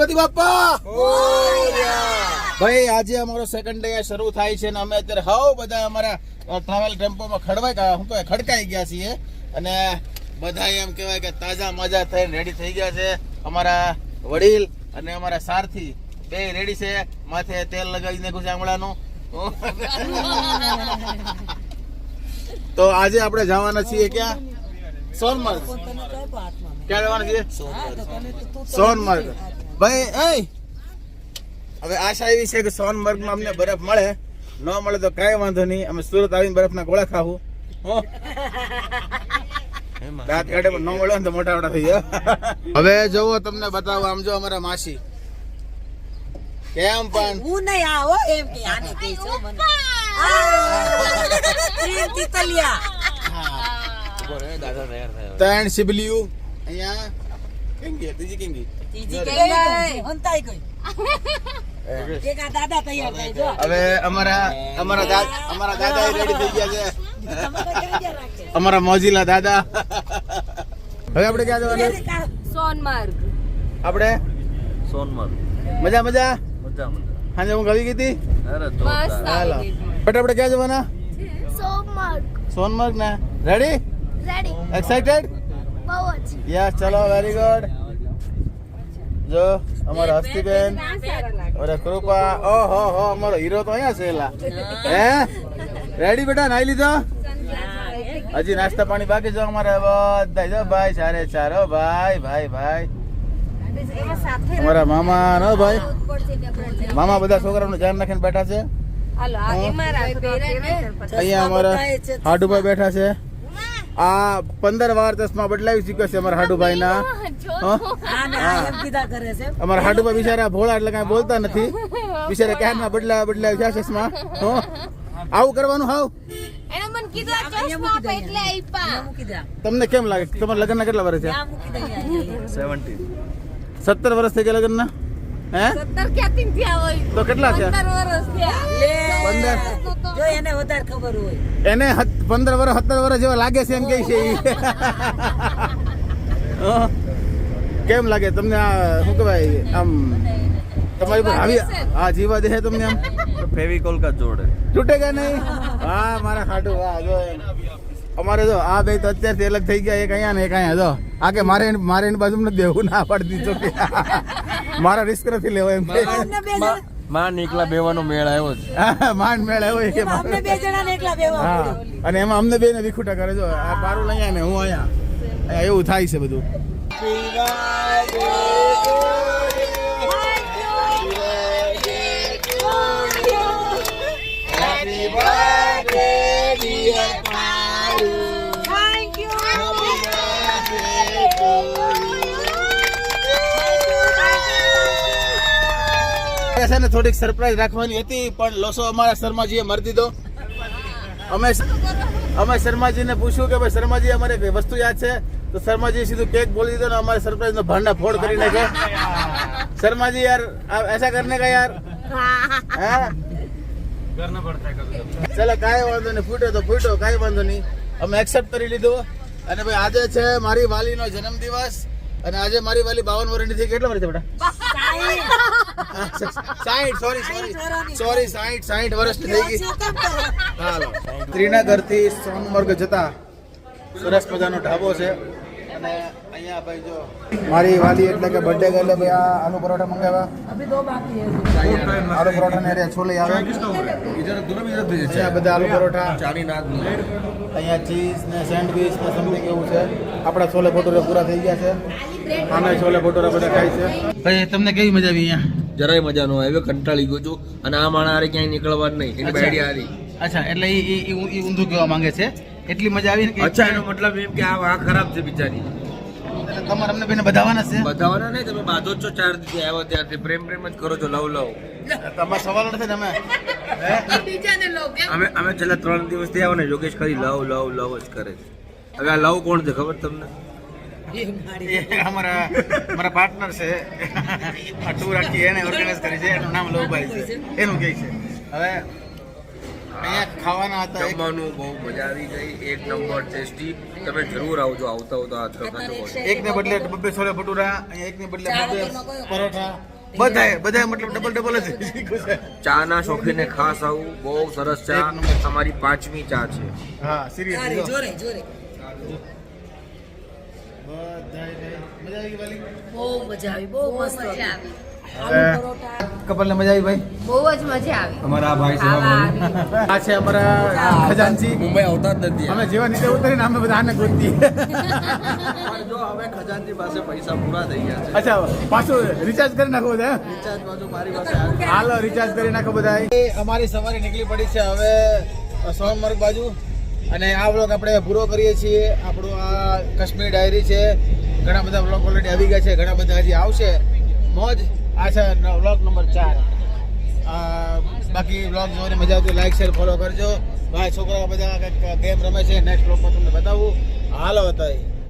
ગણપતિ બાપા! ભાઈ આજે અમારો સેકન્ડ ડે શરૂ થાય છે અને અમે અત્યારે હાવ બધા અમારા ટ્રાવેલ ટેમ્પોમાં ખડવાઈ ગયા શું કહેવાય ખડકાઈ ગયા છીએ. અને બધા એમ કહેવાય કે તાજા મજા થઈને રેડી થઈ ગયા છે. અમારા વડીલ અને અમારા સારથી બે રેડી છે. માથે તેલ લગાવી નાખ્યું છે આમળાનું તો આજે આપણે જવાના છીએ ક્યાં? સોનમર્ગ. ક્યાં જવાના છીએ? સોનમર્ગ. ભાઈ એ હવે આશા એવી છે કે સોનમર્ગમાં અમને બરફ મળે. ન મળે તો કાંઈ વાંધો નહીં. અમે સુરત આવીને બરફના ગોળા ખાવું. હો. દાંત કાઢે પણ ન મળે ને તો મોટા મોટા થઈ જાય. હવે જુઓ તમને બતાવો. આમ જો અમારા માસી. કેમ પણ? હું નહીં આવો એમ કે આને કહી મને. પ્રેમ તીતલિયા. ત્રણ સિબલિયું. અહીંયા. કેમ ગઈ ત્રીજી કેમ ગઈ હવે અમારા અમારા દાદા અમારા દાદા રેડી થઈ ગયા છે? અમારા મોજીલા દાદા. હવે આપણે ક્યાં જવાનું? સોનમાર્ગ. આપણે? સોનમર્ગ. મજા મજા? મજા મજા. હાજે હું ગવી ગઈ હતી. હાલો. બટ આપણે ક્યાં જવાના? સોનમાર્ગ. સોનમર્ગ ને રેડી રેડી એક્સાઇટેડ બહુ જ. યસ ચલો વેરી ગુડ જો અમારા હસ્તીબેન. અરે કૃપા ઓહો હો અમારો હીરો તો અહીંયા છે એલા. હે. રેડી બેટા નાઈ લીધો? હજી નાસ્તા પાણી બાકી જો અમારે બધા જો ભાઈ સારે ચારો ભાઈ ભાઈ ભાઈ. અમારા મામા નો ભાઈ. મામા બધા છોકરાઓનું ધ્યાન રાખીને બેઠા છે. અહીંયા અમારા હાડુભાઈ બેઠા છે. આ પંદર વાર ચશ્મા બદલાવી ચૂક્યો છે અમારા હાડુભાઈ ના આને આ એમ કીધા કરે છે. અમારા હાડુભાઈ બિચારા ભોળા એટલે કાંઈ બોલતા નથી. બિચારા ક્યારના બદલા બદલાવી છે ચશ્મા? હો? આવું કરવાનું હાવ. તમને કેમ લાગે? તમારા લગ્નના કેટલા વર્ષ છે ત્યાં મૂકી દે અહીંયા. 17 સત્તર વર્ષ થઈ ગયા લગ્નના? હે? તો કેટલા છે. જો એને વધારે ખબર હોય. એને પંદર વર્ષ સત્તર વર્ષ જેવા લાગે છે એમ કે છે. કેમ લાગે? તમને આ શું કહેવાય આમ તમારી પર હા આ જીવા દે તમને આમ? ફેવિકોલ કા જોડે. તૂટેગા નહીં? હા મારા ખાટું હા જો અમારે જો આ બે તો અત્યારથી અલગ થઈ ગયા એક અહીંયા ને એક અહીંયા. જો આ કે મારે મારે એની બાજુ નથી દેવું ના પાડી દીધો. કે મારા રિસ્ક નથી લેવો એમ. કે એકલા માં નીકળા બેવાનો મેળ આવ્યો છે માંડ મેળ આવ્યો કે અમને બે ને એકલા બેવા હા અને એમાં અમને બેને વિખુટા કરે. જો આ પારુલ અહીંયા ને હું અહીંયા. અહીંયા એવું થાય છે બધું. મારે છે ને થોડીક સરપ્રાઈઝ રાખવાની હતી પણ લોસો અમારા શર્માજીએ મારી દીધો. અમે અમે શર્માજીને પૂછ્યું કે ભાઈ શર્માજી અમારે એક વસ્તુ યાદ છે? તો શર્માજી સીધું કેક બોલી દીધો ને અમારે સરપ્રાઈઝ નો ભાંડા ફોડ કરી નાખ્યો શર્માજી યાર એસા કરને કા યાર? હા. ચલો કાંઈ વાંધો નહીં ફૂટ્યો તો ફૂટ્યો કાંઈ વાંધો નહીં. અમે એક્સેપ્ટ કરી લીધું. અને ભાઈ આજે છે મારી વાલીનો જન્મદિવસ. અને આજે મારી વાલી બાવન વર્ષની થઈ કેટલા વર્ષ બેટા? સાઠ સોરી સોરી. સોરી સાઠ સાઠ વર્ષ થઈ ગઈ. હાલો. શ્રીનગરથી સોનમર્ગ જતા સરસ મજાનો ઢાબો છે. અને અહીંયા ભાઈ જો મારી વાલી એટલે કે બર્થડે એટલે ભાઈ આ આલુ પરોઠા મંગાવ્યા. અભી દો બાકી है આલુ પરોઠા ને અરે છોલે આવે. બધા આલુ પરોઠા. અહીંયા ચીઝ ને સેન્ડવિચ ને સમથિંગ એવું છે. આપણા છોલે ભટુરા પૂરા થઈ ગયા છે. આમે છોલે ભટુરા બધા ખાય છે. ભાઈ તમને કેવી મજા આવી અહીંયા? જરાય મજા નો આવ્યો કંટાળી ગયો છું. અને આ માણા હારે ક્યાંય નીકળવા જ નહીં. એની બેડી બાયડી અચ્છા એટલે ઈ ઈ- ઈ ઈ ઊંધું કહેવા માંગે છે. એટલી મજા આવી ને અચ્છા એનો મતલબ એમ કે આ આ ખરાબ છે બિચારી. તમારે અમને બેને બધાવાના છે? બધાવાના નહીં તમે બાધો છો ચાર દિવસે. આવ્યો ત્યારથી. પ્રેમ પ્રેમ જ કરો છો લવ લવ. તમારો સવાલ નથી ને અમે? અમે અમે છેલ્લા ત્રણ દિવસથી આવો ને યોગેશ ખાલી લવ લવ લવ જ કરે છે. હવે આ લવ કોણ છે ખબર તમને? એ અમારા અમારા પાર્ટનર છે. આ ટૂર આખી એને ઓર્ગેનાઇઝ કરી છે. એનું નામ લોભાઈ છે. એનું કહે છે? હવે અહીંયા ખાવાના હતા જમવાનું બહુ મજા આવી ગઈ. એક નંબર ટેસ્ટી તમે જરૂર આવજો આવતા આવતા આ ખાજો એકને બદલે બબ્બે છોલે ભટુરા અહીંયા એકને બદલે બબ્બે પરોઠા. બધાય બધાય મતલબ ડબલ ડબલ જ ચા ના શોખીને ખાસ આવું. બહુ સરસ ચા. તમારી અમારી પાંચમી ચા છે. હા સિરિયસ જોરે જોરે. મજા આવી વાલી બહુ મજા આવી બહુ મસ્ત મજા આવી કપલને મજા આવી ભાઈ? બહુ જ મજા આવી. અમારા ભાઈ આવા. આ છે અમારા ખજાનચી. મુંબઈ આવતા જ નથી. અમે જેવા નીચે ઉતરીને અમે બધા આને ગોતી જો હવે ખજાનજી પાસે પૈસા પૂરા થઈ ગયા છે. અચ્છા પાછું રિચાર્જ કરી નાખો બધા રિચાર્જ બાજુ મારી પાસે હાલો રિચાર્જ કરી નાખો બધા અમારી સવારી નીકળી પડી છે હવે સોનમર્ગ બાજુ અને આ વ્લોગ આપણે પૂરો કરીએ છીએ. આપણું આ કાશ્મીર ડાયરી છે. ઘણા બધા વ્લોગ ઓલરેડી આવી ગયા છે. ઘણા બધા હજી આવશે. મોજ. આ છે બ્લોગ નંબર ચાર. બાકી બ્લોગ જોવાની મજા આવતી લાઈક શેર ફોલો કરજો. ભાઈ, છોકરાઓ બધા કંઈક ગેમ રમે છે નેક્સ્ટ બ્લોગમાં તમને બતાવું. હાલો હતા